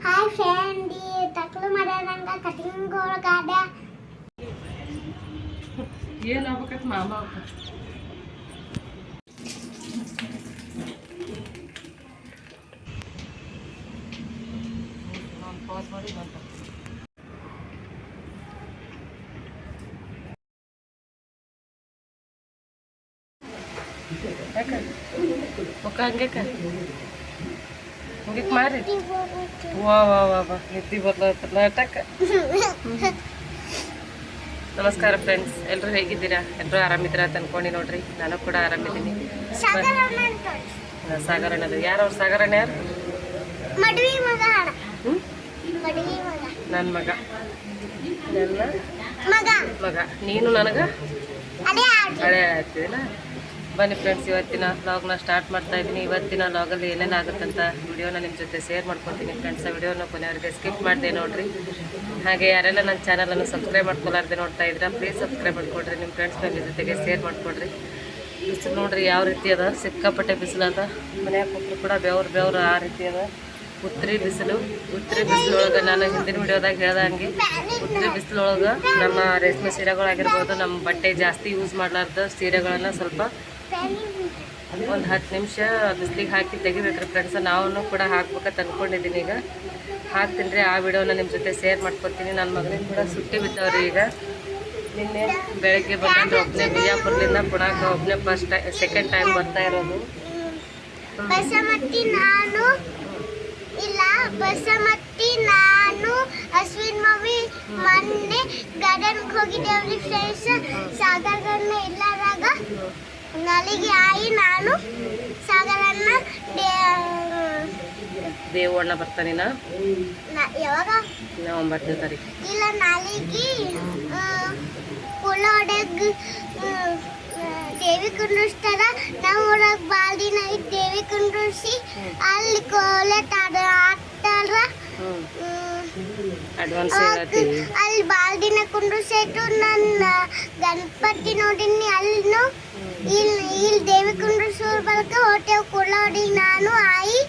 Hi friend ఈ తక్కువ మర్యాదంగా cutting కూడా కాదా ఏ లోపకట్ మా అమ్మ ఒక అంగే కదా ಹಂಗ್ಯಾಕ ಮಾರಿ. ವಾ ವಾ ವಾ ವಾ. ನಿದ್ದೆ ಬರ್ಲತ್ತಲ್ಲ ನಾಟಕ ನಮಸ್ಕಾರ ಫ್ರೆಂಡ್ಸ್ ಎಲ್ಲರೂ ಹೇಗಿದ್ದೀರಾ? ಎಲ್ಲರೂ ಆರಾಮಿದ್ದೀರಾ ಅಂತ ಅನ್ಕೊಂಡು ನೋಡ್ರಿ. ನಾನು ಕೂಡ ಆರಾಮಿದ್ದೀನಿ. ಸಾಗರಣ್ಣದು ಯಾರು ಅವ್ರು? ಸಾಗರಣ್ಣ ಯಾರು? ನನ್ನ ಮಗ ನನ್ನ ಮಗ. ನೀನು ನನಗ? ಹಳೆ ಆಗ್ತಿದಿಲ್ಲ ಬನ್ನಿ ಫ್ರೆಂಡ್ಸ್ ಇವತ್ತಿನ ಲಾಗ್ನ ಸ್ಟಾರ್ಟ್ ಮಾಡ್ತಾ ಇದ್ದೀನಿ. ಇವತ್ತಿನ ಲಾಗಲ್ಲಿ ಏನೇನು ಆಗುತ್ತಂತ ವಿಡಿಯೋನ ನಿಮ್ಮ ಜೊತೆ ಶೇರ್ ಮಾಡ್ಕೊತೀನಿ ಫ್ರೆಂಡ್ಸ್ ಆ ವಿಡಿಯೋನ ಕೊನೆಯವರೆಗೆ ಸ್ಕಿಪ್ ಮಾಡಿದೆ ನೋಡಿರಿ. ಹಾಗೆ ಯಾರೆಲ್ಲ ನನ್ನ ಚಾನಲನ್ನು ಸಬ್ಸ್ಕ್ರೈಬ್ ಮಾಡ್ಕೊಳ್ಳಾರ್ದೆ ನೋಡ್ತಾ ಇದ್ರೆ ಪ್ಲೀಸ್ ಸಬ್ಸ್ಕ್ರೈಬ್ ಮಾಡ್ಕೊಡ್ರಿ. ನಿಮ್ಮ ಫ್ರೆಂಡ್ಸ್ ಫ್ಯಾಮಿಲಿ ಜೊತೆಗೆ ಶೇರ್ ಮಾಡ್ಕೊಡ್ರಿ. ಬಿಸಿಲು ನೋಡ್ರಿ ಯಾವ ರೀತಿ ಅದ? ಸಿಕ್ಕಾಪಟ್ಟೆ ಬಿಸಿಲು ಅದ. ಮನ್ಯಾಗ ಕೂಡ ಬೆವ್ರು ಬೆವ್ರು ಆ ರೀತಿ ಅದ. ಉತ್ತರಿ ಬಿಸಿಲು ಉತ್ತರಿ ಬಿಸಿಲೊಳಗೆ ನಾನು ಹಿಂದಿನ ವಿಡಿಯೋದಾಗ ಹೇಳ್ದಂಗೆ ಉತ್ತರಿ ಬಿಸಿಲೊಳಗೆ ನಮ್ಮ ರೇಷ್ಮೆ ಸೀರೆಗಳಾಗಿರ್ಬೋದು, ನಮ್ಮ ಬಟ್ಟೆ ಜಾಸ್ತಿ ಯೂಸ್ ಮಾಡಲಾರ್ದ ಸೀರೆಗಳನ್ನು ಸ್ವಲ್ಪ ಒಂದು ಹತ್ತು ನಿಮಿಷ ಬಿಸಿಲಿಗೆ ಹಾಕಿ ತೆಗಿಬೇಕ್ರಿ ಫ್ರೆಂಡ್ಸ್ ನಾವು ಕೂಡ ಹಾಕ್ಬೇಕಂತ ಅನ್ಕೊಂಡಿದ್ದೀನಿ ಈಗ. ಹಾಕ್ತೀನಿ ರೀ ಆ ವಿಡಿಯೋನ ನಿಮ್ಮ ಜೊತೆ ಶೇರ್ ಮಾಡ್ಕೊತೀನಿ. ನನ್ನ ಮಗನಿಗೆ ಕೂಡ ಸುಟ್ಟಿ ಬಿದ್ದವ್ರಿ ಈಗ. ನಿನ್ನೆ ಬೆಳಗ್ಗೆ ಬಂದ್ರೆ ಒಬ್ಬನೇ ಬಿಜಾಪುರದಿಂದ ಪುಣಾಕ ಒಬ್ಬನೇ ಫಸ್ಟ್ ಟೈ ಸೆಕೆಂಡ್ ಟೈಮ್ ಬರ್ತಾ ಇರೋದು. ನಾನು ಇಲ್ಲ ಬಸಮಟ್ಟಿ ನಾನು ಅಶ್ವಿನ್ ಮವಿ ಮೊನ್ನೆ ಗಾರ್ಡನ್ಗೆ ಹೋಗಿದ್ದೇವ್ರಿ ಫ್ರೆಂಡ್ಸ್ ಸಾಗರಗನ್ನ ಇಲ್ಲದಾಗ ನಲಿಗೆ ಆಯಿ ನಾನು ಸಾಗರನ್ನ ದೇವಣ್ಣ ಬರ್ತಾನಿನ ಯಾವಾಗ? ಒಂಬತ್ತನೇ ತಾರೀಕು. ಇಲ್ಲ ನಾಳೆಗೆ ಹೊಡೆಗ್ ದೇವಿ ಕುಂಡ್ರಿಸ್ತಾರ. ನಾವು ಊರಾಗ ಭಾಳ ದಿನ ದೇವಿ ಕುಂಡ್ರಿಸಿ ಅಲ್ಲಿ ಕೋಲೆಟ್ ಆಡ ಆಡ್ತಾರ ಅಡ್ವಾನ್ಸ್ ಅಲ್ಲಿ ಭಾಳ ದಿನ ಕುಂಡ್ರಿಸಿಟ್ಟು ನನ್ನ ಗಣಪತಿ ನೋಡಿನಿ ಅಲ್ಲಿನು ಇಲ್ಲಿ ಇಲ್ಲಿ ಕುಳ್ಳಾಡಿ ನಾನು ಆಯಿ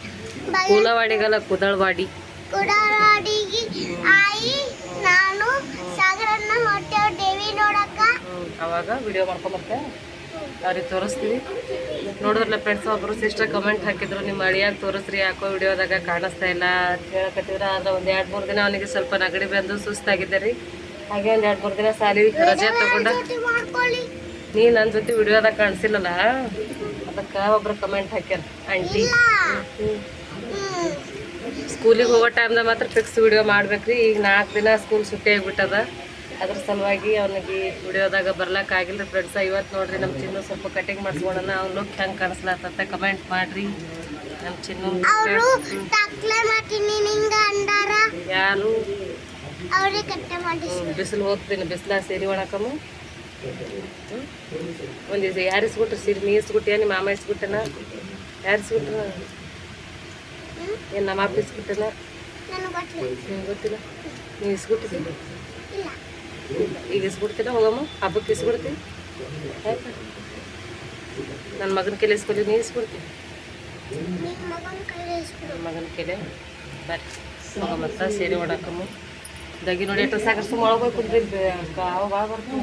ಬೈ ಕೂಲವಾಡಿಗಲ್ಲ ಕುದಳ್ವಾಡಿ. ಕುಡಾಡಿಗೆ ಆಯಿ ನಾನು ಸಾಗರನ್ನ ದೇವಿ ನೋಡಕ್ಕ. ಅವಾಗ ವಿಡಿಯೋ ಮಾಡ್ಕೊಂಬರ್ತೆ ಅವ್ರಿಗೆ ತೋರಿಸ್ತೀವಿ. ನೋಡಿದ್ರಲ್ಲ ಫ್ರೆಂಡ್ಸ್ ಒಬ್ಬರು ಸಿಸ್ಟರ್ ಕಮೆಂಟ್ ಹಾಕಿದ್ರು ನಿಮ್ಮ ಅಳಿಯಾಗಿ ತೋರಿಸ್ರಿ ಯಾಕೋ ವಿಡಿಯೋದಾಗ ಕಾಣಿಸ್ತಾ ಇಲ್ಲ ಅಂತ ಹೇಳಕತ್ತಿದ್ರು. ಆದ್ರೆ ಒಂದು ಎರಡು ಮೂರು ದಿನ ಅವನಿಗೆ ಸ್ವಲ್ಪ ನಗಡಿ ಬಂದು ಸುಸ್ತಾಗಿದ್ದೆ ರೀ. ಹಾಗೆ ಒಂದು ಎರಡು ಮೂರು ದಿನ ಸಾಲಿ ರಜೆ ತಗೊಂಡ ನೀ ನನ್ನ ಜೊತೆ ವಿಡಿಯೋದಾಗ ಕಾಣಿಸಿಲ್ಲಲ್ಲ ಅದಕ್ಕೆ ಒಬ್ರು ಕಮೆಂಟ್ ಹಾಕ್ಯಾರ ಆಂಟಿ. ಸ್ಕೂಲಿಗೆ ಹೋಗೋ ಟೈಮ್ದಾಗ ಮಾತ್ರ ಫಿಕ್ಸ್ ವಿಡಿಯೋ ಮಾಡ್ಬೇಕ್ರಿ. ಈಗ ನಾಲ್ಕು ದಿನ ಸ್ಕೂಲ್ ಸುಟ್ಟಿ ಆಗಿಬಿಟ್ಟದ. ಅದ್ರ ಸಲುವಾಗಿ ಅವನಿಗೆ ವಿಡಿಯೋದಾಗ ಬರ್ಲಕ್ಕಾಗಿಲ್ಲ ಫ್ರೆಂಡ್ಸ ಇವತ್ತು ನೋಡ್ರಿ ನಮ್ಮ ಚಿನ್ನು ಸ್ವಲ್ಪ ಕಟಿಂಗ್ ಮಾಡಿಸ್ಕೊಳೋಣ. ಅವ್ನ ಲುಕ್ ಹೆಂಗೆ ಕಾಣಿಸ್ಲಾತ ಕಮೆಂಟ್ ಮಾಡ್ರಿ. ನಮ್ಮ ಚಿನ್ನು ಯಾರು? ಬಿಸಿಲು ಹೋಗ್ತೀನಿ ಬಿಸಿಲ ಸೇರಿ ಒಣಕಮ್ಮ ಒಂದು ದಿವಸ ಯಾರು ಇಸ್ಬಿಟ್ರು ಸೀರೆ ನೀ ಇಸ್ಕೊಟ್ಟಿಯ ನಿಮ್ಮ ಮಾಮ ಇಸ್ಬಿಟ್ಟನ? ಯಾರು ಇಸ್ಬಿಟ್ರ ಏನು ನಮ್ಮ ಅಪ್ಪ ಇಸ್ಬಿಟ್ಟನ? ಗೊತ್ತಿಲ್ಲ. ನೀವು ಇಸ್ಕೊಟ್ಟಿದ್ದೀನಿ ಇಲ್ಲ ಈಗ ಇಸ್ಬಿಡ್ತೀನ ಹೋಗಮ್ಮ ಹಬ್ಬಕ್ಕೆ ಇಸ್ಬಿಡ್ತೀನಿ. ಆಯ್ತಾ? ನನ್ನ ಮಗನ ಕೆಲೆ ಇಸ್ಕೊಲಿ ನೀ ಇಸ್ಬಿಡ್ತೀನಿ. ನನ್ನ ಮಗನ ಕೆಲೆ ಬರ್ರಿ. ಹೋಗಮ್ಮ ಸೀರೆ ಒಡಕಮ್ಮ ದಗಿ ನೋಡಿ ಎಷ್ಟು ಸಾಕು ಸುಮ್ಮ ಒಳಗೆ ಕುದ್ರಿ. ಕಾವು ಭಾಳ ಬರ್ತವೆ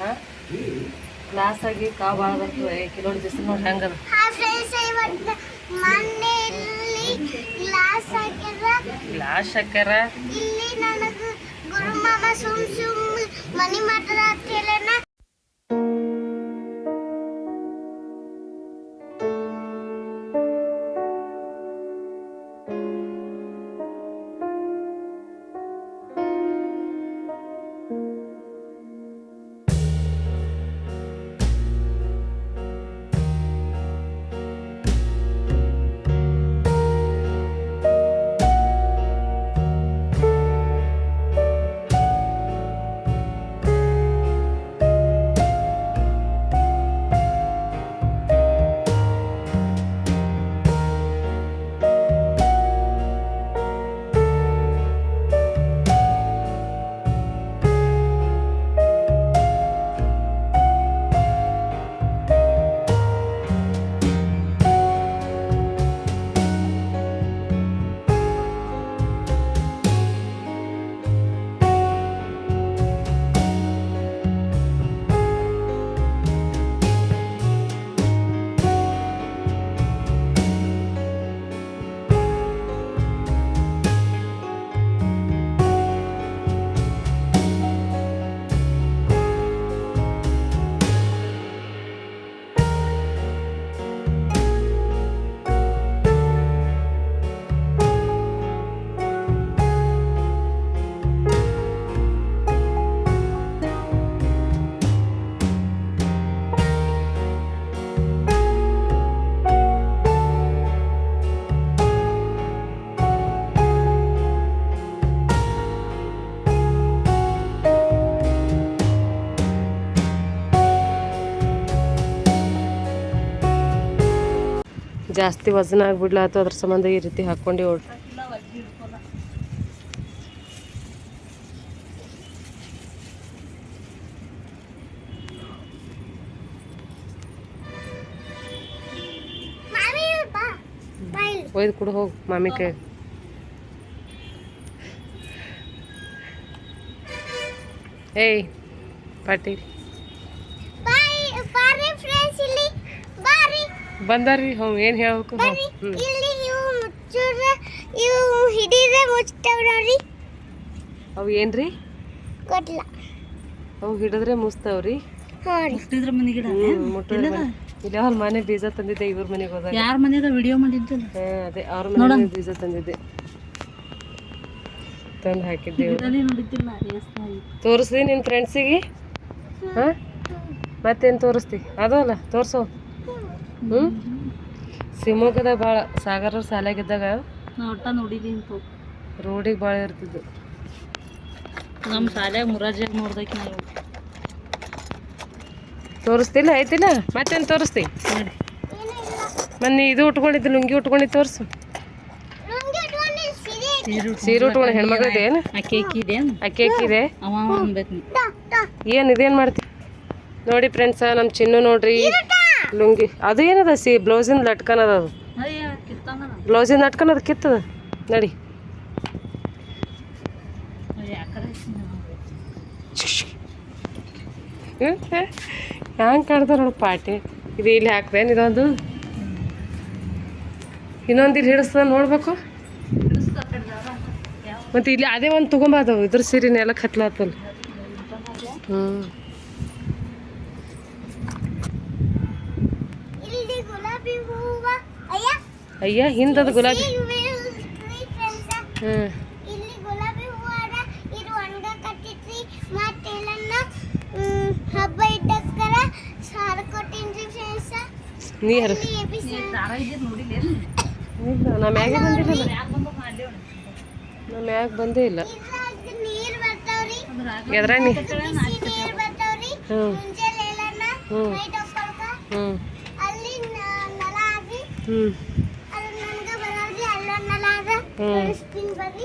ಹಾಂ? ಕ್ಲಾಸ್ ಆಗಿ ಕಾವು ಭಾಳ ಬರ್ತವೆ ನೋಡಿ ದಿವಸ ನೋಡಿ ಹೆಂಗದ ಗ್ಲಾಸ್ ಹಾಕ್ಯಾರ. ಇಲ್ಲಿ ನನಗೆ ಗುರು ಮಾಮ ಸುಮ್ ಸುಮ್ ಮನಿ ಮಾಡ್ತಾರ ಅಂತ ಹೇಳನ. ಜಾಸ್ತಿ ವಜನ ಆಗ್ಬಿಡ್ಲಾತು ಅದ್ರ ಸಂಬಂಧ ಈ ರೀತಿ ಹಾಕ್ಕೊಂಡು ಇಲ್ಲಿ. ಒಯ್ದು ಕೊಡು ಹೋಗು. ಮಾಮಿ ಕೈ. ಏಯ್ ಪಾಟೀಲ್ ಬಾಯ್ ಬಾರಿ ಫ್ರೆಂಡ್ಸ್ ಇಲ್ಲಿ ಬಾರಿ ಬಂದಾರ್ರಿ ಹ್ಞೂ ಏನು ಹೇಳ್ಬೇಕು? ಅವು ಏನ್ರಿ? ಅವು ಹಿಡಿದ್ರೆ ಮುಸ್ತಾವ್ರಿ ಮುಟ್ಟಿದ್ರೆ ಮನೆ- ಇಲ್ಲಿ ಅವ್ರ ಮನೆ ಬೀಜ ತಂದಿದ್ದೆ ಇವ್ರ ಮನೆಗೆ ಹೋದಾಗ. ಯಾರ ಮನೆಯಾಗ ವಿಡಿಯೋ ಮಾಡಿದ್ದಿಲ್ಲ? ಹಾ, ಅದೇ ಅವ್ರ ಮನೆ ಬೀಜ ತಂದಿದ್ದೆ. ತಂದು ಹಾಕಿದ್ದೆ ತೋರಿಸ್ದಿ ನಿನ್ನ ಫ್ರೆಂಡ್ಸಿಗೆ ಹಾಂ? ಮತ್ತೇನು ತೋರಿಸ್ತಿ? ಅದಲ್ಲ ಅಲ್ಲ ತೋರಿಸು. ಹ್ಞೂ ಶಿವಮೊಗ್ಗದಾಗ ಭಾಳ ಸಾಗರ ಶಾಲೆಗಿದ್ದಾಗ ಒಟ್ಟ ನೋಡಿದೀನಿ ತೋ ರೋಡಿಗೆ ಭಾಳ ಇರ್ತಿದ್ದು ನಮ್ಮ ಶಾಲ್ಯಾಗ ಮುರಾಜಿಯಾಗ ನೋಡ್ದಕ್ಕೆ ನಾವು ತೋರಿಸ್ತಿಲ್ಲ? ಐತಿಲ್ಲ ಮತ್ತೇನು ತೋರಿಸ್ತಿ? ನೋಡಿ ಮೊನ್ನೆ ಇದು ಉಟ್ಕೊಂಡಿದ್ದು ಲುಂಗಿ ಉಟ್ಕೊಂಡಿದ್ದು ತೋರಿಸು. ಸೀರೆ ಉಟ್ಕೊಂಡು ಹೆಣ್ಮಗಳದ್ದು ಏನು? ಅಕ್ಕಿ ಕೇಕ್ ಇದೆ ಅಕ್ಕಿ ಅಕ್ಕಿದೆ ಅವ ಅನ್ಬೇಕು ಏನು ಇದೇನು ಮಾಡ್ತಿ? ನೋಡಿ ಫ್ರೆಂಡ್ಸ ನಮ್ಮ ಚಿನ್ನು ನೋಡ್ರಿ. ಲುಂಗಿ. ಅದು ಏನದ ಸಿ ಬ್ಲೌಸಿಂದ ಲಟ್ಕನದ ಅದು? ಬ್ಲೌಸಿಂದ ಲಟ್ಕನದ ಕಿತ್ತದ? ನಡಿ. ಹ್ಯಾಂಗ ಹ್ಯಾಂಗೆ ಕಾಣ್ತಾರ ನೋಡಿ ಪಾಟಿ. ಇದು ಇಲ್ಲಿ ಹಾಕ್ದೇನು ಇದೊಂದು? ಇನ್ನೊಂದು ಇಲ್ಲಿ ಹಿಡಿಸ್ತದ ನೋಡ್ಬೇಕು? ಮತ್ತು ಇಲ್ಲಿ ಅದೇ ಒಂದು ತೊಗೊಂಬಾದವು ಇದ್ರ ಸೀರೆ ನೆಲಕ್ಕೆ ಹತ್ಲಾತಲ್ಲ ಹ್ಞೂ ಇಲ್ಲಿ ಗುಲಾಬಿ ಹೂವ ಅಯ್ಯ ಅಯ್ಯ ಹಿಂದದು ಗುಲಾಬಿ ಫ್ರೆಂಡ್ಸ್ ಹ್ಞೂ ಇಲ್ಲಿ ಗುಲಾಬಿ ಹೂವ ಅದ ಇದು ಒಣಗ ಕಟ್ಟಿದ್ರಿ ಮತ್ತೆಲ್ಲನ್ನ ಹಬ್ಬ ಇದ್ದಕ್ಕರ ಸಾರ ಕೊಟ್ಟಿನ್ರಿ ಫ್ರೆಂಡ್ಸ್ ನೀ ಹರ ಇಲ್ಲಿ ಎಬಿಸಿ ಹಿಂದದ ಗುಲಾಬಿ. ಹ್ಞೂ ಇಲ್ಲ ನಾ ಮ್ಯಾಗೆ ಬಂದಿಲ್ಲ ನಮ್ಮ ಮ್ಯಾಗ ಬಂದೇ ಇಲ್ಲ. ನೀರ್ ನೀ ನೀರ್ ಹ್ಞೂ ಹ್ಞೂ ನಲ ಹ್ಞೂ ಬರ್ರಿ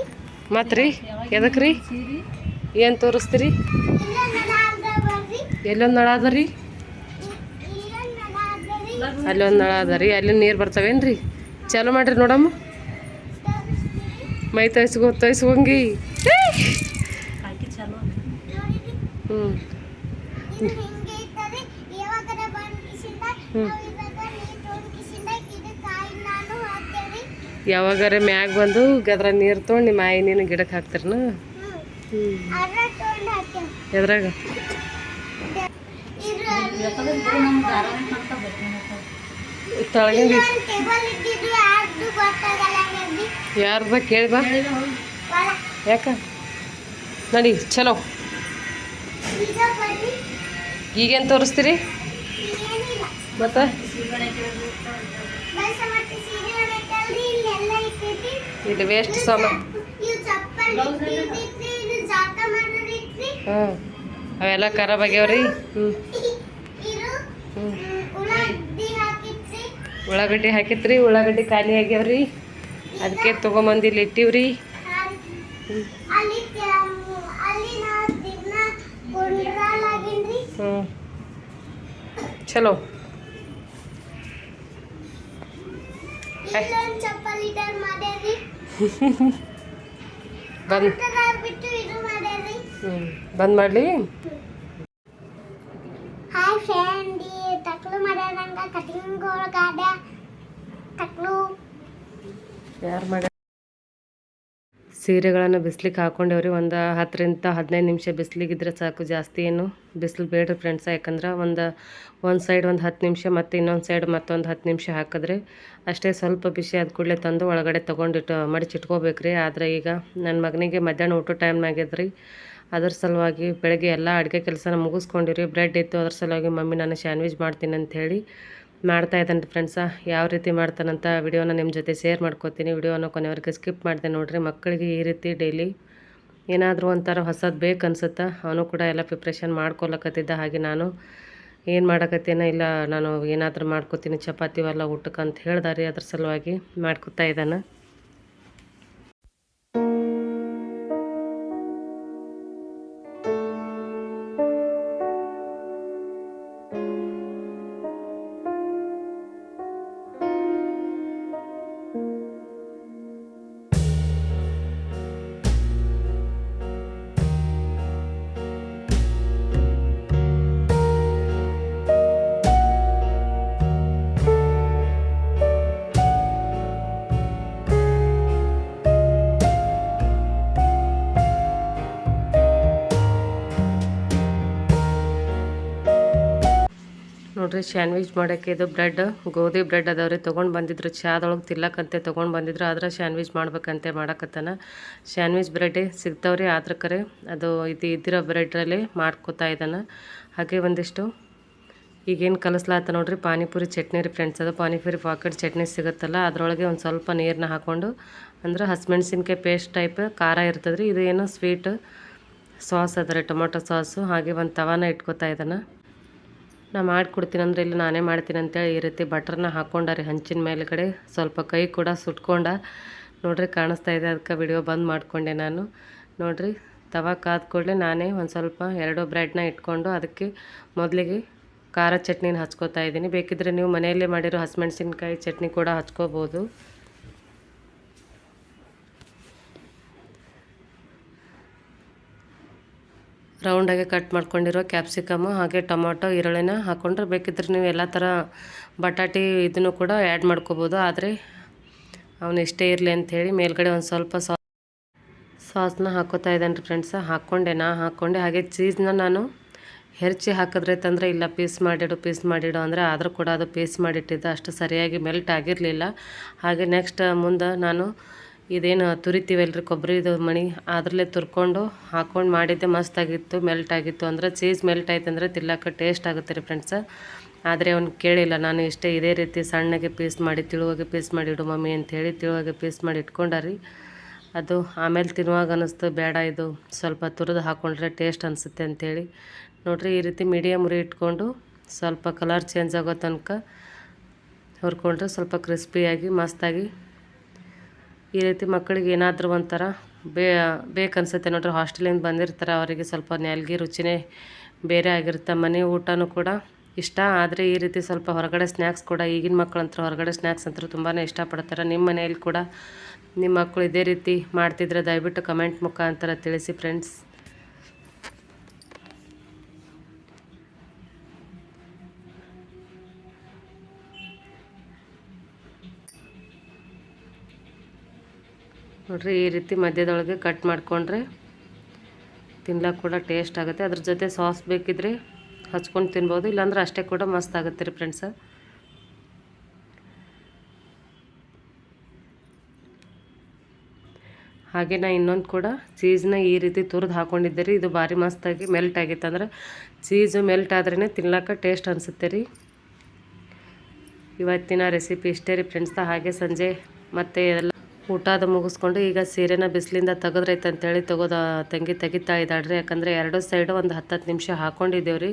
ಮತ್ತು ರೀ ಎದಕ್ಕೆ ರೀ ಏನು ತೋರಿಸ್ತೀರಿ? ಎಲ್ಲೊಂದ್ ನಳ ಅದ ರೀ? ಇ- ಇಲ್ಲೊಂದ್ ನಲ ಅದ ರೀ ಅಲ್ಲಿ ನಳ ಅದ ರೀ ಅಲ್ಲಿ ನೀರು ಬರ್ತಾವೇನು ರೀ ಚಾಲು ಮಾಡ್ರಿ ನೋಡಮ್ಮ. ಮೈ ತೋಯ್ಸ್ಕೊ ತೋಯ್ಸ್ಕೊಂಗಿ. ಹ್ಞೂ ಹ್ಞೂ ಇದು ಹಿಂಗೆ ಇರ್ತದೆ ಯಾವಾಗರ ಬಂದ್ ಕಿಸಿಂದ ಹ್ಮ್. ನಾವು ಇವಾಗ ನೀರ್ ತೊಗೊಂಡ್ ಕಿಸಿಂದ ಇದು ಕಾಯಿ ನಾನು ಹಾಕ್ತೇವ್ರಿ ಯಾವಾಗಾರ ಮ್ಯಾಗ ಬಂದು ಗದ್ರ ನೀರು ತೊಗೊಂಡು ನಿಮ್ಮ ಆಯಿ ನೀನು ಗಿಡಕ್ಕೆ ಹಾಕ್ತಿರನ? ಎದ್ರಾಗ? ತಳಗಿಂದ ಯಾರ್ದು ಗೊತ್ತಾಗಲ್ಲ ಆಗ್ಯದ್ರಿ ಯಾರ್ದ ಕೇಳಿ ಬಾ. ಯಾಕ? ನಡಿ, ಚಲೋ. ಈಗೇನು ತೋರಿಸ್ತೀರಿ? ಮತ್ತೆ? ಇಲ್ಲಿ ವೇಸ್ಟ್ ಸಾಮಾನು. ಹ್ಞೂ ಇದು ಅವೆಲ್ಲ ಖರಾಬ್ ಆಗ್ಯಾವ್ರಿ. ಹ್ಞೂ ಇದು ಹ್ಞೂ ಉಳ್ಳಾಗಡ್ಡಿ ಹಾಕಿತ್ರಿ, ಉಳ್ಳಾಗಡ್ಡಿ ಖಾಲಿ ಆಗ್ಯಾವ್ರಿ. ಅದಕ್ಕೆ ತೊಗೊಂಬಂದು ಇಲ್ಲಿ ಇಟ್ಟಿವ್ರಿ. ಹ್ಞೂ ಚಲೋ. ಚಪ್ಪಲಿ ಬಂದ್. ಹ್ಞೂ ಬಂದ್ ಮಾಡಲಿ. ಹಾಯ್ ಫ್ರೆಂಡ್ ತಕ್ಲು ಮಾಡ್ಯಾರಂಗ ಕಟಿಂಗ್ ಒಳಗಾಡ ತಕ್ಲು. ಯಾರು ಮಾಡ್ಯಾರ? ಸೀರೆಗಳನ್ನು ಬಿಸ್ಲಿಗೆ ಹಾಕೊಂಡೇವ್ರಿ, ಒಂದು ಹತ್ತರಿಂದ ಹದಿನೈದು ನಿಮಿಷ ಬಿಸಿಲಿಗಿದ್ರೆ ಸಾಕು. ಜಾಸ್ತಿ ಏನು ಬಿಸಿಲು ಬೇಡ್ರಿ ಫ್ರೆಂಡ್ಸ ಯಾಕಂದ್ರೆ ಒಂದು ಒಂದು ಸೈಡ್ ಒಂದು ಹತ್ತು ನಿಮಿಷ ಮತ್ತು ಇನ್ನೊಂದು ಸೈಡ್ ಮತ್ತೊಂದು ಹತ್ತು ನಿಮಿಷ ಹಾಕಿದ್ರೆ ಅಷ್ಟೇ ಸ್ವಲ್ಪ ಬಿಸಿ ಆದ ಕೂಡಲೇ ತಂದು ಒಳಗಡೆ ತೊಗೊಂಡಿಟ್ಟು, ಮಡಿಚಿಟ್ಕೋಬೇಕ್ರಿ. ಆದರೆ ಈಗ ನನ್ನ ಮಗನಿಗೆ ಮಧ್ಯಾಹ್ನ ಊಟ ಟೈಮ್ನಾಗಿದ್ರಿ ಅದ್ರ ಸಲುವಾಗಿ ಬೆಳಗ್ಗೆ ಎಲ್ಲ ಅಡುಗೆ ಕೆಲಸನ ಮುಗಿಸ್ಕೊಂಡಿರಿ. ಬ್ರೆಡ್ ಇತ್ತು, ಅದ್ರ ಸಲುವಾಗಿ ಮಮ್ಮಿ ನಾನು ಸ್ಯಾಂಡ್ವಿಚ್ ಮಾಡ್ತೀನಿ ಅಂತ ಹೇಳಿ ಮಾಡ್ತಾ ಇದ್ದಾನೆ ಫ್ರೆಂಡ್ಸ ಯಾವ ರೀತಿ ಮಾಡ್ತಾನಂತ ವಿಡಿಯೋನ ನಿಮ್ಮ ಜೊತೆ ಶೇರ್ ಮಾಡ್ಕೋತೀನಿ. ವಿಡಿಯೋನ ಕೊನೆವರೆಗೆ ಸ್ಕಿಪ್ ಮಾಡಿದೆ ನೋಡಿರಿ. ಮಕ್ಕಳಿಗೆ ಈ ರೀತಿ ಡೈಲಿ ಏನಾದರೂ ಒಂಥರ ಹೊಸದು ಬೇಕು ಅನ್ಸುತ್ತಾ, ಅವನು ಕೂಡ ಎಲ್ಲ ಪ್ರಿಪ್ರೇಷನ್ ಮಾಡ್ಕೊಳಕತ್ತಿದ್ದ ಹಾಗೆ ನಾನು ಏನು ಮಾಡಕತ್ತೇನೋ? ಇಲ್ಲ, ನಾನು ಏನಾದರೂ ಮಾಡ್ಕೋತೀನಿ. ಚಪಾತಿ ಎಲ್ಲ ಊಟಕ್ಕೆ ಅಂತ ಹೇಳ್ದಾರಿ, ಅದ್ರ ಸಲುವಾಗಿ ಮಾಡ್ಕೊತಾ ಇದ್ದಾನೆ. ನೋಡ್ರಿ ಸ್ಯಾಂಡ್ವಿಚ್ ಮಾಡೋಕ್ಕೆ ಇದು ಬ್ರೆಡ್ ಗೋಧಿ ಬ್ರೆಡ್ ಅದಾವ್ರಿ. ತೊಗೊಂಡು ಬಂದಿದ್ರು, ಚಾದೊಳಗೆ ತಿಲ್ಲಕ್ಕಂತೆ ತೊಗೊಂಡು ಬಂದಿದ್ರು, ಆದ್ರೆ ಸ್ಯಾಂಡ್ವಿಚ್ ಮಾಡ್ಬೇಕಂತೆ ಮಾಡಕತ್ತಾನ. ಸ್ಯಾಂಡ್ವಿಚ್ ಬ್ರೆಡ್ಡೇ ಸಿಗ್ತಾವ್ರಿ, ಆದ್ರ ಕರೆ ಅದು ಇದು ಇದ್ದಿರೋ ಬ್ರೆಡ್ರಲ್ಲಿ ಮಾಡ್ಕೋತಾ ಇದ್ದಾನೆ ಹಾಗೆ ಒಂದಿಷ್ಟು. ಈಗೇನು ಕಲಿಸ್ಲಾತ ನೋಡ್ರಿ, ಪಾನಿಪುರಿ ಚಟ್ನಿ ರೀ ಫ್ರೆಂಡ್ಸ್ ಅದು ಪಾನಿಪುರಿ ಪಾಕೆಟ್ ಚಟ್ನಿ ಸಿಗುತ್ತಲ್ಲ, ಅದರೊಳಗೆ ಒಂದು ಸ್ವಲ್ಪ ನೀರನ್ನ ಹಾಕ್ಕೊಂಡು ಅಂದ್ರೆ ಹಸಿಮೆಣ್ಸಿನ್ಕಾಯಿ ಪೇಸ್ಟ್ ಟೈಪ್ ಖಾರ ಇರ್ತದ್ರಿ, ಇದು ಏನೋ ಸ್ವೀಟ್ ಸಾಸ್ ಅದ ರೀ ಟೊಮೊಟೊ ಸಾಸು ಹಾಗೆ ಒಂದು ತವಾನ ಇಟ್ಕೋತಾ ಇದ್ದಾನೆ ನಾ ಮಾಡಿಕೊಡ್ತೀನಿ ಅಂದ್ರೆ ಇಲ್ಲಿ ನಾನೇ ಮಾಡ್ತೀನಿ ಅಂತೇಳಿ ಈ ರೀತಿ ಬಟ್ರನ್ನ ಹಾಕ್ಕೊಂಡಾರಿ ಹಂಚಿನ ಮೇಲುಗಡೆ. ಸ್ವಲ್ಪ ಕೈ ಕೂಡ ಸುಟ್ಕೊಂಡ. ನೋಡ್ರಿ, ಕಾಣಿಸ್ತಾ ಇದೆ. ಅದಕ್ಕೆ ವಿಡಿಯೋ ಬಂದ್ ಮಾಡಿಕೊಂಡೆ ನಾನು. ನೋಡ್ರಿ, ತವಾ ಕಾದ ಕೂಡಲೇ ನಾನೇ ಒಂದು ಸ್ವಲ್ಪ ಎರಡು ಬ್ರೆಡ್ನ ಇಟ್ಕೊಂಡು ಅದಕ್ಕೆ ಮೊದಲಿಗೆ ಖಾರ ಚಟ್ನಿನ ಹಚ್ಕೋತಾ ಇದ್ದೀನಿ. ಬೇಕಿದ್ರೆ ನೀವು ಮನೆಯಲ್ಲೇ ಮಾಡಿರೋ ಹಸಿಮೆಣ್ಸಿನ್ಕಾಯಿ ಚಟ್ನಿ ಕೂಡ ಹಚ್ಕೋಬೋದು. ರೌಂಡಾಗಿ ಕಟ್ ಮಾಡ್ಕೊಂಡಿರೋ ಕ್ಯಾಪ್ಸಿಕಮು ಹಾಗೆ ಟೊಮೊಟೊ, ಈರುಳ್ಳಿನ ಹಾಕ್ಕೊಂಡ್ರೆ ಬೇಕಿದ್ರೆ ನೀವು ಎಲ್ಲ ಥರ ಬಟಾಟಿ ಇದನ್ನು ಕೂಡ ಆ್ಯಡ್ ಮಾಡ್ಕೋಬೋದು. ಆದರೆ ಅವನು ಇಷ್ಟೇ ಇರಲಿ ಅಂಥೇಳಿ ಮೇಲ್ಗಡೆ ಒಂದು ಸ್ವಲ್ಪ ಸಾ ಸಾಸ್ನ ಹಾಕೋತಾ ಇದ್ದಾನೆ ರೀ ಫ್ರೆಂಡ್ಸ ಹಾಕ್ಕೊಂಡೆ, ನಾ ಹಾಕ್ಕೊಂಡೆ. ಹಾಗೆ ಚೀಸ್ನ ನಾನು ಹೆರ್ಚಿ ಹಾಕಿದ್ರೆ ತಂದರೆ ಇಲ್ಲ ಪೀಸ್ ಮಾಡಿಡು ಪೀಸ್ ಮಾಡಿಡು ಅಂದರೆ ಆದರೂ ಕೂಡ ಅದು ಪೀಸ್ ಮಾಡಿಟ್ಟಿದ್ದೆ ಅಷ್ಟು ಸರಿಯಾಗಿ ಮೆಲ್ಟ್ ಆಗಿರಲಿಲ್ಲ. ಹಾಗೆ ನೆಕ್ಸ್ಟ್ ಮುಂದೆ ನಾನು ಇದೇನು ತುರಿತೀವಲ್ರಿ ಕೊಬ್ಬರಿದು ಮಣಿ ಅದರಲ್ಲೇ ತುರ್ಕೊಂಡು ಹಾಕ್ಕೊಂಡು ಮಾಡಿದ್ದೆ, ಮಸ್ತಾಗಿತ್ತು ಮೆಲ್ಟ್ ಆಗಿತ್ತು ಅಂದ್ರೆ ಚೀಸ್ ಮೆಲ್ಟ್ ಆಯ್ತು ಅಂದರೆ ತಿಲ್ಲಕ್ಕೆ ಟೇಸ್ಟ್ ಆಗುತ್ತೆ ರೀ ಫ್ರೆಂಡ್ಸ ಆದರೆ ಅವ್ನು ಕೇಳಿಲ್ಲ, ನಾನು ಇಷ್ಟೇ ಇದೇ ರೀತಿ ಸಣ್ಣಗೆ ಪೀಸ್ ಮಾಡಿ, ತಿಳುವಾಗೆ ಪೀಸ್ ಮಾಡಿ ಇಡು ಮಮ್ಮಿ ಅಂಥೇಳಿ ತಿಳುವಾಗೆ ಪೀಸ್ ಮಾಡಿ ಇಟ್ಕೊಂಡಾರಿ ಅದು ಆಮೇಲೆ ತಿನ್ನುವಾಗ ಅನ್ನಿಸ್ತು ಬೇಡ ಇದು, ಸ್ವಲ್ಪ ತುರಿದು ಹಾಕ್ಕೊಂಡ್ರೆ ಟೇಸ್ಟ್ ಅನಿಸುತ್ತೆ ಅಂಥೇಳಿ ನೋಡಿರಿ ಈ ರೀತಿ ಮೀಡಿಯಮ್ ಉರಿ ಇಟ್ಕೊಂಡು ಸ್ವಲ್ಪ ಕಲರ್ ಚೇಂಜ್ ಆಗೋ ತನಕ ಹುರ್ಕೊಂಡ್ರೆ ಸ್ವಲ್ಪ ಕ್ರಿಸ್ಪಿಯಾಗಿ ಮಸ್ತಾಗಿ ಈ ರೀತಿ ಮಕ್ಕಳಿಗೆ ಏನಾದರೂ ಒಂಥರ ಬೇ ಬೇಕನ್ಸುತ್ತೆ ನೋಡ್ರಿ. ಹಾಸ್ಟೆಲಿಂದ ಬಂದಿರ್ತಾರೆ, ಅವರಿಗೆ ಸ್ವಲ್ಪ ನೆಲ್ಗಿ ರುಚಿನೇ ಬೇರೆ ಆಗಿರುತ್ತೆ. ಮನೆ ಊಟನೂ ಕೂಡ ಇಷ್ಟ. ಆದರೆ ಈ ರೀತಿ ಸ್ವಲ್ಪ ಹೊರಗಡೆ ಸ್ನ್ಯಾಕ್ಸ್ ಕೂಡ ಈಗಿನ ಮಕ್ಕಳಂತ್ರ ಹೊರಗಡೆ ಸ್ನ್ಯಾಕ್ಸ್ ಅಂತ ತುಂಬಾ ಇಷ್ಟಪಡ್ತಾರೆ. ನಿಮ್ಮ ಮನೆಯಲ್ಲಿ ಕೂಡ ನಿಮ್ಮ ಮಕ್ಕಳು ಇದೇ ರೀತಿ ಮಾಡ್ತಿದ್ರೆ ದಯವಿಟ್ಟು ಕಮೆಂಟ್ ಮುಖಾಂತರ ತಿಳಿಸಿ ಫ್ರೆಂಡ್ಸ್ ನೋಡ್ರಿ, ಈ ರೀತಿ ಮಧ್ಯದೊಳಗೆ ಕಟ್ ಮಾಡಿಕೊಂಡ್ರೆ ತಿನ್ಲಕ್ಕೆ ಕೂಡ ಟೇಸ್ಟ್ ಆಗುತ್ತೆ. ಅದ್ರ ಜೊತೆ ಸಾಸ್ ಬೇಕಿದ್ರೆ ಹಚ್ಕೊಂಡು ತಿನ್ಬೋದು. ಇಲ್ಲಾಂದ್ರೆ ಅಷ್ಟೇ ಕೂಡ ಮಸ್ತ್ ಆಗುತ್ತೆ ರೀ ಫ್ರೆಂಡ್ಸ ಹಾಗೆ ನಾ ಇನ್ನೊಂದು ಕೂಡ ಚೀಸ್ನ ಈ ರೀತಿ ತುರಿದು ಹಾಕ್ಕೊಂಡಿದ್ದೆ ರೀ. ಇದು ಭಾರಿ ಮಸ್ತಾಗಿ ಮೆಲ್ಟ್ ಆಗಿತ್ತು. ಅಂದ್ರೆ ಚೀಸು ಮೆಲ್ಟ್ ಆದ್ರೇ ತಿನ್ಲಕ್ಕ ಟೇಸ್ಟ್ ಅನಿಸುತ್ತೆ ರೀ. ಇವತ್ತಿನ ರೆಸಿಪಿ ಇಷ್ಟೇ ರೀ ಫ್ರೆಂಡ್ಸ ಹಾಗೆ ಸಂಜೆ ಮತ್ತೆ ಎಲ್ಲ ಊಟ ಅದು ಮುಗಿಸ್ಕೊಂಡು ಈಗ ಸೀರೆನ ಬಿಸಿಲಿಂದ ತೆಗೆದ್ರೈತೆ ಅಂತೇಳಿ ತೆಗೋದ, ತಂಗಿ ತೆಗಿತಾ ಇದ್ದಾಳ್ರಿ. ಯಾಕಂದರೆ ಎರಡು ಸೈಡು ಒಂದು ಹತ್ತತ್ತು ನಿಮಿಷ ಹಾಕ್ಕೊಂಡಿದ್ದೇವೆ ರೀ.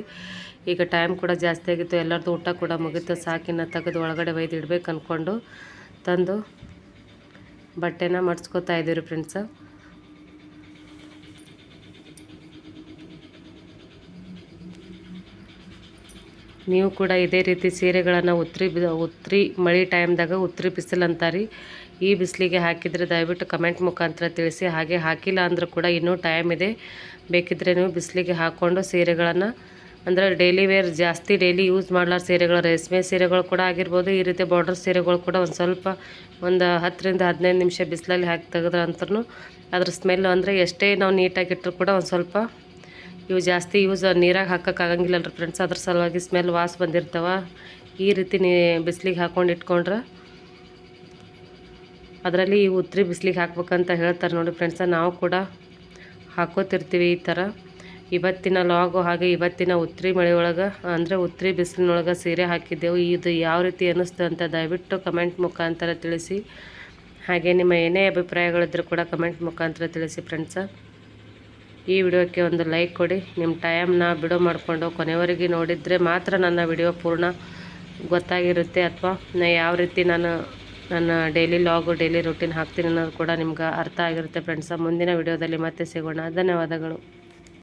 ಈಗ ಟೈಮ್ ಕೂಡ ಜಾಸ್ತಿ ಆಗಿತ್ತು. ಎಲ್ಲರದ್ದು ಊಟ ಕೂಡ ಮುಗೀತು. ಸಾಕಿನ ತೆಗೆದು ಒಳಗಡೆ ಒಯ್ದು ಇಡ್ಬೇಕು ಅಂದ್ಕೊಂಡು ತಂದು ಬಟ್ಟೆನ ಮಡ್ಸ್ಕೊತಾ ಇದ್ದೀವಿ ಫ್ರೆಂಡ್ಸ ನೀವು ಕೂಡ ಇದೇ ರೀತಿ ಸೀರೆಗಳನ್ನು ಉತ್ರಿ ಉತ್ರಿ ಮಳೆ ಟೈಮ್ದಾಗ ಉತ್ರಿ ಬಿಸಿಲು ಈ ಬಿಸಿಲಿಗೆ ಹಾಕಿದರೆ ದಯವಿಟ್ಟು ಕಮೆಂಟ್ ಮುಖಾಂತರ ತಿಳಿಸಿ. ಹಾಗೆ ಹಾಕಿಲ್ಲ ಅಂದರೂ ಕೂಡ ಇನ್ನೂ ಟೈಮ್ ಇದೆ. ಬೇಕಿದ್ದರೆ ನೀವು ಬಿಸಿಲಿಗೆ ಹಾಕ್ಕೊಂಡು ಸೀರೆಗಳನ್ನು, ಅಂದರೆ ಡೈಲಿ ವೇರ್ ಜಾಸ್ತಿ ಡೈಲಿ ಯೂಸ್ ಮಾಡಲಾರ ಸೀರೆಗಳು, ರೇಷ್ಮೆ ಸೀರೆಗಳು ಕೂಡ ಆಗಿರ್ಬೋದು. ಈ ರೀತಿ ಬಾರ್ಡರ್ ಸೀರೆಗಳು ಕೂಡ ಒಂದು ಸ್ವಲ್ಪ ಒಂದು ಹತ್ತರಿಂದ ಹದಿನೈದು ನಿಮಿಷ ಬಿಸಿಲಲ್ಲಿ ಹಾಕಿ ತೆಗೆದ್ರೆ ಅಂತೂ ಅದ್ರ ಸ್ಮೆಲ್ ಅಂದರೆ ಎಷ್ಟೇ ನಾವು ನೀಟಾಗಿ ಇಟ್ಟರು ಕೂಡ ಒಂದು ಸ್ವಲ್ಪ ಇವು ಜಾಸ್ತಿ ಯೂಸ್ ನೀರಾಗಿ ಹಾಕೋಕ್ಕಾಗಂಗಿಲ್ಲ ಫ್ರೆಂಡ್ಸ್ ಅದ್ರ ಸಲುವಾಗಿ ಸ್ಮೆಲ್ ವಾಸ್ ಬಂದಿರ್ತಾವ. ಈ ರೀತಿ ನೀ ಬಿಸಿಲಿಗೆ ಹಾಕ್ಕೊಂಡು ಇಟ್ಕೊಂಡ್ರೆ ಅದರಲ್ಲಿ ಈ ಉತ್ತರಿ ಬಿಸಿಲಿಗೆ ಹಾಕ್ಬೇಕಂತ ಹೇಳ್ತಾರೆ ನೋಡಿ ಫ್ರೆಂಡ್ಸ, ನಾವು ಕೂಡ ಹಾಕೋತಿರ್ತೀವಿ ಈ ಥರ. ಇವತ್ತಿನ ಲಾಗು ಹಾಗೆ ಇವತ್ತಿನ ಉತ್ತರಿ ಮಳೆ ಒಳಗೆ ಅಂದರೆ ಉತ್ತರಿ ಬಿಸಿಲಿನೊಳಗೆ ಸೀರೆ ಹಾಕಿದ್ದೆವು. ಇದು ಯಾವ ರೀತಿ ಅನ್ನಿಸ್ತು ಅಂತ ದಯವಿಟ್ಟು ಕಮೆಂಟ್ ಮುಖಾಂತರ ತಿಳಿಸಿ. ಹಾಗೆ ನಿಮ್ಮ ಏನೇ ಅಭಿಪ್ರಾಯಗಳಿದ್ರೂ ಕೂಡ ಕಮೆಂಟ್ ಮುಖಾಂತರ ತಿಳಿಸಿ ಫ್ರೆಂಡ್ಸ. ಈ ವಿಡಿಯೋಕ್ಕೆ ಒಂದು ಲೈಕ್ ಕೊಡಿ. ನಿಮ್ಮ ಟೈಮ್ನ ಬಿಡೋ ಮಾಡಿಕೊಂಡು ಕೊನೆವರೆಗೆ ನೋಡಿದರೆ ಮಾತ್ರ ನನ್ನ ವಿಡಿಯೋ ಪೂರ್ಣ ಗೊತ್ತಾಗಿರುತ್ತೆ, ಅಥವಾ ಯಾವ ರೀತಿ ನಾನು ನನ್ನ ಡೈಲಿ ಲಾಗು ಡೈಲಿ ರೂಟೀನ್ ಹಾಕ್ತೀನಿ ಅನ್ನೋದು ಕೂಡ ನಿಮ್ಗೆ ಅರ್ಥ ಆಗಿರುತ್ತೆ ಫ್ರೆಂಡ್ಸ ಮುಂದಿನ ವಿಡಿಯೋದಲ್ಲಿ ಮತ್ತೆ ಸಿಗೋಣ. ಧನ್ಯವಾದಗಳು.